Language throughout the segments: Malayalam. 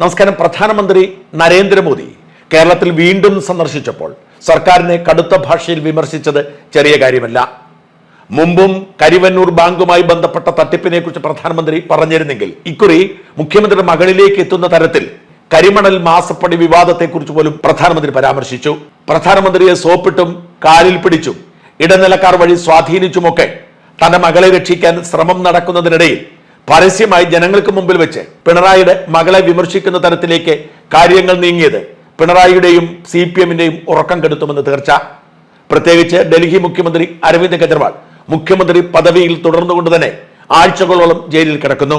നമസ്കാരം. പ്രധാനമന്ത്രി നരേന്ദ്രമോദി കേരളത്തിൽ വീണ്ടും സന്ദർശിച്ചപ്പോൾ സർക്കാരിനെ കടുത്ത ഭാഷയിൽ വിമർശിച്ചത് ചെറിയ കാര്യമല്ല. മുമ്പും കരിവന്നൂർ ബാങ്കുമായി ബന്ധപ്പെട്ട തട്ടിപ്പിനെ കുറിച്ച് പ്രധാനമന്ത്രി പറഞ്ഞിരുന്നെങ്കിൽ ഇക്കുറി മുഖ്യമന്ത്രിയുടെ മകളിലേക്ക് എത്തുന്ന തരത്തിൽ കരിമണൽ മാസപ്പടി വിവാദത്തെക്കുറിച്ച് പോലും പ്രധാനമന്ത്രി പരാമർശിച്ചു. പ്രധാനമന്ത്രിയെ സോപ്പിട്ടും കാലിൽ പിടിച്ചും ഇടനിലക്കാർ വഴി സ്വാധീനിച്ചുമൊക്കെ തന്റെ മകളെ രക്ഷിക്കാൻ ശ്രമം നടക്കുന്നതിനിടയിൽ പരസ്യമായി ജനങ്ങൾക്ക് മുമ്പിൽ വെച്ച് പിണറായിയുടെ മകളെ വിമർശിക്കുന്ന തരത്തിലേക്ക് കാര്യങ്ങൾ നീങ്ങിയത് പിണറായിയുടെയും സി പി എമ്മിന്റെയും ഉറക്കം കെടുത്തുമെന്ന് തീർച്ച. പ്രത്യേകിച്ച് ഡൽഹി മുഖ്യമന്ത്രി അരവിന്ദ് കെജ്രിവാൾ മുഖ്യമന്ത്രി പദവിയിൽ തുടർന്നുകൊണ്ട് തന്നെ ആഴ്ചകളോളം ജയിലിൽ കിടക്കുന്നു.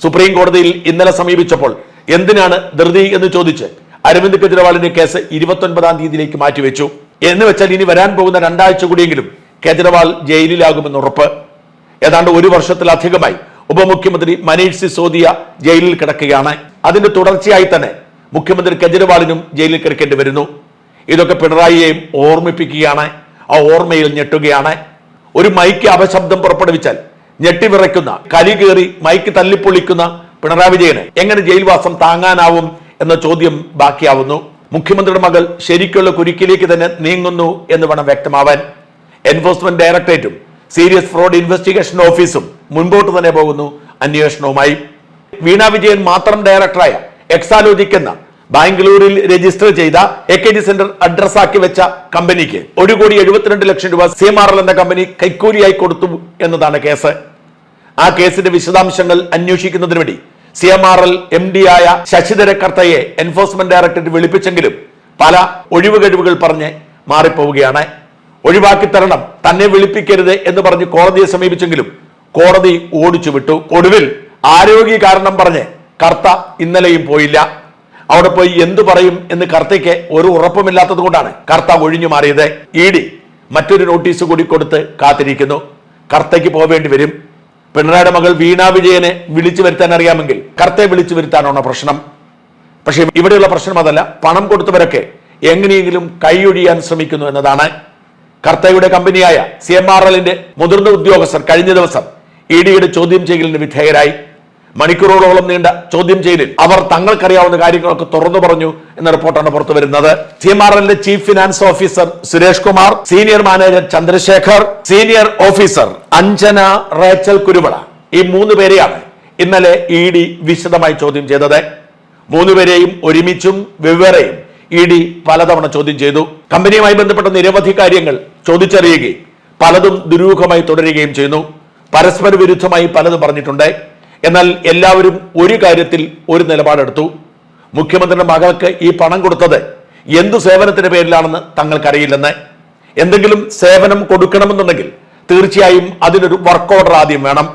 സുപ്രീം കോടതിയിൽ ഇന്നലെ സമീപിച്ചപ്പോൾ എന്തിനാണ് ധൃതി എന്ന് ചോദിച്ച് അരവിന്ദ് കെജ്രിവാളിന്റെ കേസ് ഇരുപത്തൊൻപതാം തീയതിയിലേക്ക് മാറ്റിവെച്ചു. എന്ന് വെച്ചാൽ ഇനി വരാൻ പോകുന്ന രണ്ടാഴ്ച കൂടിയെങ്കിലും കെജ്രിവാൾ ജയിലിലാകുമെന്ന് ഉറപ്പ്. ഏതാണ്ട് ഒരു വർഷത്തിലധികമായി ഉപമുഖ്യമന്ത്രി മനീഷ് സിസോദിയ ജയിലിൽ കിടക്കുകയാണ്. അതിന്റെ തുടർച്ചയായി തന്നെ മുഖ്യമന്ത്രി കെജ്രിവാളിനും ജയിലിൽ കിടക്കേണ്ടി വരുന്നു. ഇതൊക്കെ പിണറായിയെയും ഓർമ്മിപ്പിക്കുകയാണ്. ആ ഓർമ്മയിൽ ഞെട്ടുകയാണ്. ഒരു മൈക്ക് അപശബ്ദം പുറപ്പെടുവിച്ചാൽ ഞെട്ടിവിറയ്ക്കുന്ന കലി കയറി മൈക്ക് തല്ലിപ്പൊളിക്കുന്ന പിണറായി വിജയന് എങ്ങനെ ജയിൽവാസം താങ്ങാനാവും എന്ന ചോദ്യം ബാക്കിയാവുന്നു. മുഖ്യമന്ത്രിയുടെ മകൾ ശരിക്കുള്ള കുരുക്കിലേക്ക് തന്നെ നീങ്ങുന്നു എന്ന് വേണം വ്യക്തമാവാൻ. എൻഫോഴ്സ്മെന്റ് ഡയറക്ടറേറ്റും സീരിയസ് ഫ്രോഡ് ഇൻവെസ്റ്റിഗേഷൻ ഓഫീസും മുൻപോട്ട് തന്നെ പോകുന്നു. അന്വേഷണവുമായി വീണ വിജയൻ മാത്രം ഡയറക്ടറായ എക്സാലോജിക് എന്ന ബാംഗ്ലൂരിൽ രജിസ്റ്റർ ചെയ്ത A K G centre address ആക്കി വെച്ച കമ്പനിക്ക് ഒരു കോടി എഴുപത്തിരണ്ട് ലക്ഷം രൂപ സി ആർ എൽ എന്ന കമ്പനി കൈക്കൂലിയായി കൊടുത്തു എന്നതാണ് കേസ്. ആ കേസിന്റെ വിശദാംശങ്ങൾ അന്വേഷിക്കുന്നതിന് വേണ്ടി C M R L M D ആയ ശശിധര കർത്തയെ എൻഫോഴ്സ്മെന്റ് ഡയറക്ടറേറ്റ് വിളിപ്പിച്ചെങ്കിലും പല ഒഴിവുകഴിവുകൾ പറഞ്ഞ് മാറിപ്പോവുകയാണ്. ഒഴിവാക്കി തരണം തന്നെ വിളിപ്പിക്കരുത് എന്ന് പറഞ്ഞ് കോടതിയെ സമീപിച്ചെങ്കിലും കോടതി ഓടിച്ചു വിട്ടു. ഒടുവിൽ ആരോഗ്യ കാരണം പറഞ്ഞ് കർത്ത ഇന്നലെയും പോയില്ല. അവിടെ പോയി എന്തു പറയും എന്ന് കർത്തയ്ക്ക് ഒരു ഉറപ്പുമില്ലാത്തത് കൊണ്ടാണ് കർത്ത ഒഴിഞ്ഞു മാറിയത്. ഇ ഡി മറ്റൊരു നോട്ടീസ് കൂടി കൊടുത്ത് കാത്തിരിക്കുന്നു. കർത്തയ്ക്ക് പോവേണ്ടി വരും. പിണറായിയുടെ മകൾ വീണ വിജയനെ വിളിച്ചു വരുത്താൻ അറിയാമെങ്കിൽ കർത്തയെ വിളിച്ചു വരുത്താനാണോ പ്രശ്നം. പക്ഷേ ഇവിടെയുള്ള പ്രശ്നം അതല്ല. പണം കൊടുത്തവരൊക്കെ എങ്ങനെയെങ്കിലും കൈയൊഴിയാൻ ശ്രമിക്കുന്നു എന്നതാണ്. കർത്തയുടെ കമ്പനിയായ സി എം ആർ എല്ലിന്റെ മുതിർന്ന ഉദ്യോഗസ്ഥർ കഴിഞ്ഞ ദിവസം ഇ ഡിയുടെ ചോദ്യം ചെയ്യലിന് വിധേയരായി. മണിക്കൂറുകളോളം നീണ്ട ചോദ്യം ചെയ്യലിൽ അവർ തങ്ങൾക്കറിയാവുന്ന കാര്യങ്ങളൊക്കെ തുറന്നു പറഞ്ഞു എന്ന റിപ്പോർട്ടാണ് പുറത്തു വരുന്നത്. സി എം ആർ എല്ലിന്റെ chief finance officer Suresh Kumar senior manager Chandrashekhar senior officer Anjana Rachel Kuruvala. ഈ മൂന്ന് പേരെയാണ് ഇന്നലെ ഇ ഡി വിശദമായി ചോദ്യം ചെയ്തത്. മൂന്നുപേരെയും ഒരുമിച്ചും വെവ്വേറെയും ഇ ഡി പലതവണ ചോദ്യം ചെയ്തു. കമ്പനിയുമായി ബന്ധപ്പെട്ട നിരവധി കാര്യങ്ങൾ ചോദിച്ചറിയുകയും പലതും ദുരൂഹമായി തുടരുകയും ചെയ്യുന്നു. പരസ്പര വിരുദ്ധമായി പലതും പറഞ്ഞിട്ടുണ്ട്. എന്നാൽ എല്ലാവരും ഒരു കാര്യത്തിൽ ഒരു നിലപാടെടുത്തു. മുഖ്യമന്ത്രിയുടെ മകൾക്ക് ഈ പണം കൊടുത്തത് എന്തു സേവനത്തിന്റെ പേരിലാണെന്ന് തങ്ങൾക്കറിയില്ലെന്ന്. എന്തെങ്കിലും സേവനം കൊടുക്കണമെന്നുണ്ടെങ്കിൽ തീർച്ചയായും അതിനൊരു വർക്ക് ഓർഡർ ആദ്യം വേണം.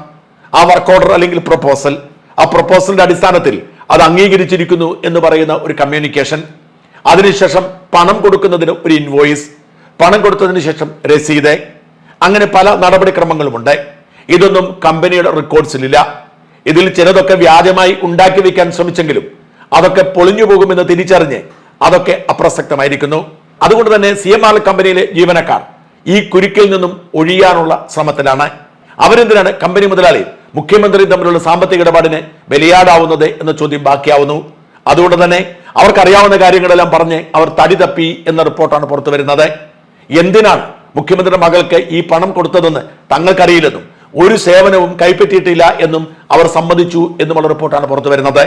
ആ വർക്ക് ഓർഡർ അല്ലെങ്കിൽ പ്രപ്പോസൽ ആ പ്രപ്പോസലിന്റെ അടിസ്ഥാനത്തിൽ അത് അംഗീകരിച്ചിരിക്കുന്നു എന്ന് പറയുന്ന ഒരു കമ്മ്യൂണിക്കേഷൻ അതിനുശേഷം പണം കൊടുക്കുന്നതിന് ഒരു ഇൻവോയിസ് പണം കൊടുത്തതിന് ശേഷം രസീത്. അങ്ങനെ പല നടപടിക്രമങ്ങളുമുണ്ട്. ഇതൊന്നും കമ്പനിയുടെ റെക്കോർഡ്സിലില്ല ഇതിൽ ചിലതൊക്കെ വ്യാജമായി ഉണ്ടാക്കി വെക്കാൻ ശ്രമിച്ചെങ്കിലും അതൊക്കെ പൊളിഞ്ഞു പോകുമെന്ന് തിരിച്ചറിഞ്ഞ് അതൊക്കെ അപ്രസക്തമായിരിക്കുന്നു. അതുകൊണ്ട് തന്നെ സി എം ആർ കമ്പനിയിലെ ജീവനക്കാർ ഈ കുരുക്കിൽ നിന്നും ഒഴിയാനുള്ള ശ്രമത്തിലാണ്. അവരെന്തിനാണ് കമ്പനി മുതലാളി മുഖ്യമന്ത്രിയും തമ്മിലുള്ള സാമ്പത്തിക ഇടപാടിന് ബലിയാടാവുന്നത് എന്ന ചോദ്യം ബാക്കിയാവുന്നു. അതുകൊണ്ട് തന്നെ അവർക്കറിയാവുന്ന കാര്യങ്ങളെല്ലാം പറഞ്ഞ് അവർ തടി തപ്പി എന്ന റിപ്പോർട്ടാണ് പുറത്തു വരുന്നത് എന്തിനാണ് മുഖ്യമന്ത്രിയുടെ മകൾക്ക് ഈ പണം കൊടുത്തതെന്ന് തങ്ങൾക്കറിയില്ലെന്നും ഒരു സേവനവും കൈപ്പറ്റിയിട്ടില്ല എന്നും അവർ സമ്മതിച്ചു എന്നുമുള്ള റിപ്പോർട്ടാണ് പുറത്തു വരുന്നത്.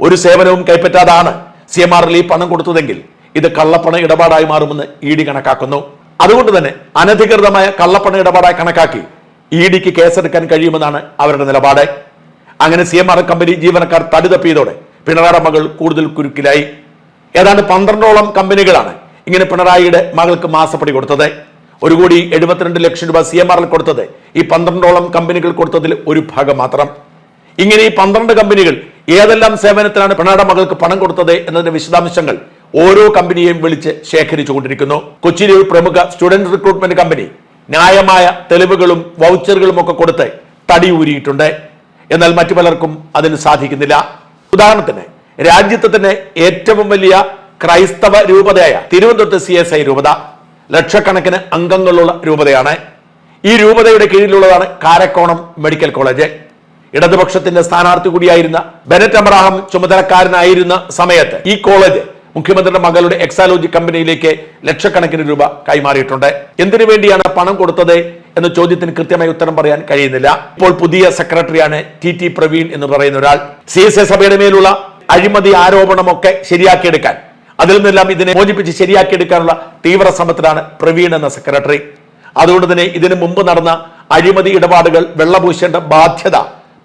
ഒരു സേവനവും കൈപ്പറ്റാതാണ് സി എം ആറിൽ ഈ പണം കൊടുത്തതെങ്കിൽ ഇത് കള്ളപ്പണ ഇടപാടായി മാറുമെന്ന് ഇ ഡി കണക്കാക്കുന്നു. അതുകൊണ്ട് തന്നെ അനധികൃതമായ കള്ളപ്പണ ഇടപാടായി കണക്കാക്കി ഇ ഡിക്ക് കേസെടുക്കാൻ കഴിയുമെന്നാണ് അവരുടെ നിലപാട്. അങ്ങനെ സി എം ആർ കമ്പനി ജീവനക്കാർ തടി തപ്പിയതോടെ പിണറായി മകൾ കൂടുതൽ കുരുക്കിലായി. ഏതാണ്ട് പന്ത്രണ്ടോളം കമ്പനികളാണ് ഇങ്ങനെ പിണറായിയുടെ മകൾക്ക് മാസപ്പടി കൊടുത്തത്. ഒരു കോടി എഴുപത്തിരണ്ട് ലക്ഷം രൂപ സി എം ആറിൽ കൊടുത്തത് ഈ പന്ത്രണ്ടോളം കമ്പനികൾ കൊടുത്തതിൽ ഒരു ഭാഗം മാത്രം. ഇങ്ങനെ ഈ പന്ത്രണ്ട് കമ്പനികൾ ഏതെല്ലാം സേവനത്തിലാണ് പിണറായി മകൾക്ക് പണം കൊടുത്തത് എന്നതിന്റെ വിശദാംശങ്ങൾ ഓരോ കമ്പനിയെയും വിളിച്ച് ശേഖരിച്ചുകൊണ്ടിരിക്കുന്നു. കൊച്ചിയിലെ ഒരു പ്രമുഖ സ്റ്റുഡന്റ് റിക്രൂട്ട്മെന്റ് കമ്പനി ന്യായമായ തെളിവുകളും വൗച്ചറുകളും ഒക്കെ കൊടുത്ത് തടി ഊരിയിട്ടുണ്ട്. എന്നാൽ മറ്റു പലർക്കും അതിന് സാധിക്കുന്നില്ല. ഉദാഹരണത്തിന് രാജ്യത്തെ തന്നെ ഏറ്റവും വലിയ ക്രൈസ്തവ രൂപതയായ തിരുവനന്തപുരത്ത് സി എസ് ഐ രൂപത. ലക്ഷക്കണക്കിന് അംഗങ്ങളുള്ള രൂപതയാണ്. ഈ രൂപതയുടെ കീഴിലുള്ളതാണ് കാരക്കോണം മെഡിക്കൽ കോളേജ്. ഇടതുപക്ഷത്തിന്റെ സ്ഥാനാർത്ഥി കൂടിയായിരുന്ന ബെനറ്റ് അബ്രഹാം ചുമതലക്കാരനായിരുന്ന സമയത്ത് ഈ കോളേജ് മുഖ്യമന്ത്രിയുടെ മകളുടെ എക്സാലോജി കമ്പനിയിലേക്ക് ലക്ഷക്കണക്കിന് രൂപ കൈമാറിയിട്ടുണ്ട്. എന്തിനു വേണ്ടിയാണ് പണം കൊടുത്തത് എന്ന ചോദ്യത്തിന് കൃത്യമായി ഉത്തരം പറയാൻ കഴിയുന്നില്ല. ഇപ്പോൾ പുതിയ സെക്രട്ടറിയാണ് ടി ടി പ്രവീൺ എന്ന് പറയുന്ന ഒരാൾ. സി എസ് എ സഭയുടെ മേലുള്ള അഴിമതി ആരോപണമൊക്കെ ശരിയാക്കിയെടുക്കാൻ അതിൽ നിന്നെല്ലാം ഇതിനെ മോചിപ്പിച്ച് ശരിയാക്കിയെടുക്കാനുള്ള തീവ്ര ശ്രമത്തിലാണ് പ്രവീൺ എന്ന സെക്രട്ടറി. അതുകൊണ്ട് തന്നെ ഇതിനു മുമ്പ് നടന്ന അഴിമതി ഇടപാടുകൾ വെള്ളപൂശേണ്ട ബാധ്യത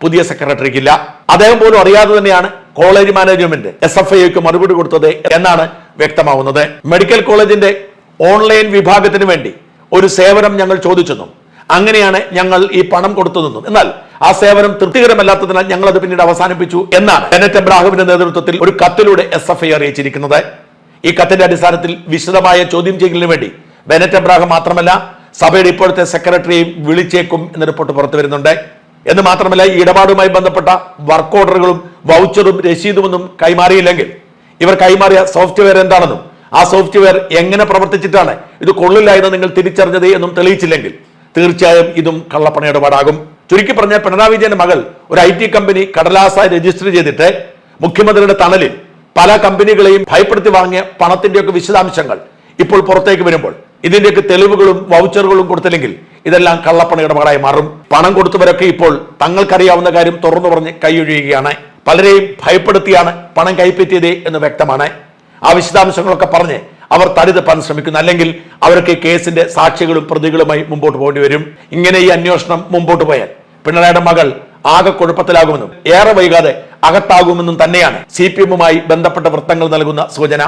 പുതിയ സെക്രട്ടറിക്കില്ല. അദ്ദേഹം പോലും അറിയാതെ തന്നെയാണ് കോളേജ് മാനേജ്മെന്റ് എസ് എഫ് ഐക്ക് മറുപടി കൊടുത്തത് എന്നാണ് വ്യക്തമാവുന്നത്. മെഡിക്കൽ കോളേജിന്റെ ഓൺലൈൻ വിഭാഗത്തിന് വേണ്ടി ഒരു സേവനം ഞങ്ങൾ ചോദിച്ചെന്നും അങ്ങനെയാണ് ഞങ്ങൾ ഈ പണം കൊടുത്തതെന്നും. എന്നാൽ ആ സേവനം തൃപ്തികരമല്ലാത്തതിനാൽ ഞങ്ങൾ അത് പിന്നീട് അവസാനിപ്പിച്ചു എന്നാണ് ബെനറ്റ് എബ്രാഹിമിന്റെ നേതൃത്വത്തിൽ ഒരു കത്തിലൂടെ എസ് എഫ് ഐ അറിയിച്ചിരിക്കുന്നത്. ഈ കത്തിന്റെ അടിസ്ഥാനത്തിൽ വിശദമായ ചോദ്യം ചെയ്യലിനു വേണ്ടി ബെനറ്റ് എബ്രാഹിം മാത്രമല്ല സഭയുടെ ഇപ്പോഴത്തെ സെക്രട്ടറിയെയും വിളിച്ചേക്കും എന്ന റിപ്പോർട്ട് പുറത്തു വരുന്നുണ്ട്. എന്ന് മാത്രമല്ല ഈ ഇടപാടുമായി ബന്ധപ്പെട്ട വർക്ക് ഓർഡറുകളും വൗച്ചറും രസീതുമൊന്നും കൈമാറിയില്ലെങ്കിൽ ഇവർ കൈമാറിയ സോഫ്റ്റ്വെയർ എന്താണെന്നും ആ സോഫ്റ്റ്വെയർ എങ്ങനെ പ്രവർത്തിച്ചിട്ടാണ് ഇത് കൊള്ളില്ല എന്ന് നിങ്ങൾ തിരിച്ചറിഞ്ഞത് എന്നും തെളിയിച്ചില്ലെങ്കിൽ തീർച്ചയായും ഇതും കള്ളപ്പണ ഇടപാടാകും. ചുരുക്കി പറഞ്ഞ പിണറായി വിജയന്റെ മകൾ ഒരു ഐ ടി കമ്പനി കടലാസായി രജിസ്റ്റർ ചെയ്തിട്ട് മുഖ്യമന്ത്രിയുടെ തണലിൽ പല കമ്പനികളെയും ഭയപ്പെടുത്തി വാങ്ങിയ പണത്തിന്റെയൊക്കെ വിശദാംശങ്ങൾ ഇപ്പോൾ പുറത്തേക്ക് വരുമ്പോൾ. ഇതിന്റെയൊക്കെ തെളിവുകളും വൗച്ചറുകളും കൊടുത്തില്ലെങ്കിൽ ഇതെല്ലാം കള്ളപ്പണ ഇടപാടായി മാറും. പണം കൊടുത്തവരൊക്കെ ഇപ്പോൾ തങ്ങൾക്കറിയാവുന്ന കാര്യം തുറന്നു പറഞ്ഞ് കൈയൊഴിയുകയാണ് പലരെയും ഭയപ്പെടുത്തിയാണ് പണം കൈപ്പറ്റിയത് എന്ന് വ്യക്തമാണ്. ആ വിശദാംശങ്ങളൊക്കെ പറഞ്ഞ് അവർ തടിതപ്പാൻ ശ്രമിക്കുന്നു. അല്ലെങ്കിൽ അവർക്ക് കേസിന്റെ സാക്ഷികളും പ്രതികളുമായി മുമ്പോട്ട് പോകേണ്ടി വരും. ഇങ്ങനെ ഈ അന്വേഷണം മുമ്പോട്ട് പോയാൽ പിണറായിയുടെ മകൾ ആകെ കുഴപ്പത്തിലാകുമെന്നും ഏറെ വൈകാതെ അകത്താകുമെന്നും തന്നെയാണ് സി പി എമ്മുമായി ബന്ധപ്പെട്ട വൃത്തങ്ങൾ നൽകുന്ന സൂചന.